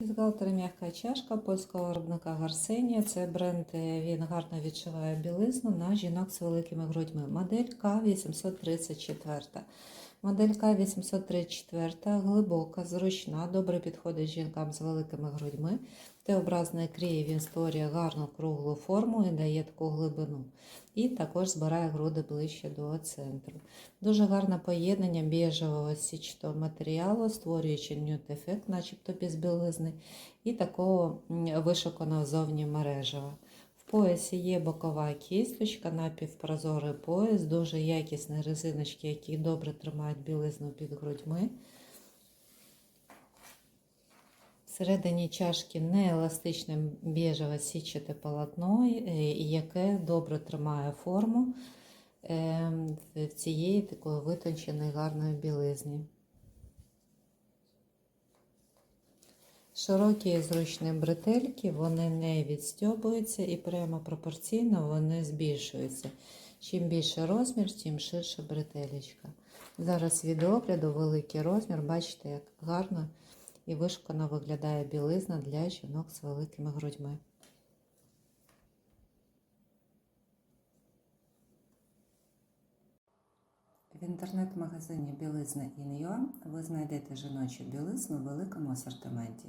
Бюстгальтер м'яка чашка польського виробника Гарсенія. Це бренд, е, він гарно відчуває білизну на жінок з великими грудьми. Модель К834. Модель К834 глибока, зручна, добре підходить жінкам з великими грудьми. Т-образний крій він створює гарну круглу форму і дає таку глибину. І також збирає груди ближче до центру. Дуже гарне поєднання біжевого січного матеріалу, створюючи нюд-ефект, начебто без білизни, і такого вишуканого зовні мережева. Поясі є бокова кісточка, напівпрозорий пояс, дуже якісні резиночки, які добре тримають білизну під грудьми. Всередині чашки нееластичне біжеве січате полотно, е, яке добре тримає форму е, в цієї такої витонченої гарної білизні. Широкі і зручні бретельки, вони не відстьобуються і прямо пропорційно вони збільшуються. Чим більше розмір, тим ширше бретелечка. Зараз від огляду великий розмір, бачите, як гарно і вишукано виглядає білизна для жінок з великими грудьми. В інтернет-магазині Білизна Ін'Юа ви знайдете жіночу білизну в великому асортименті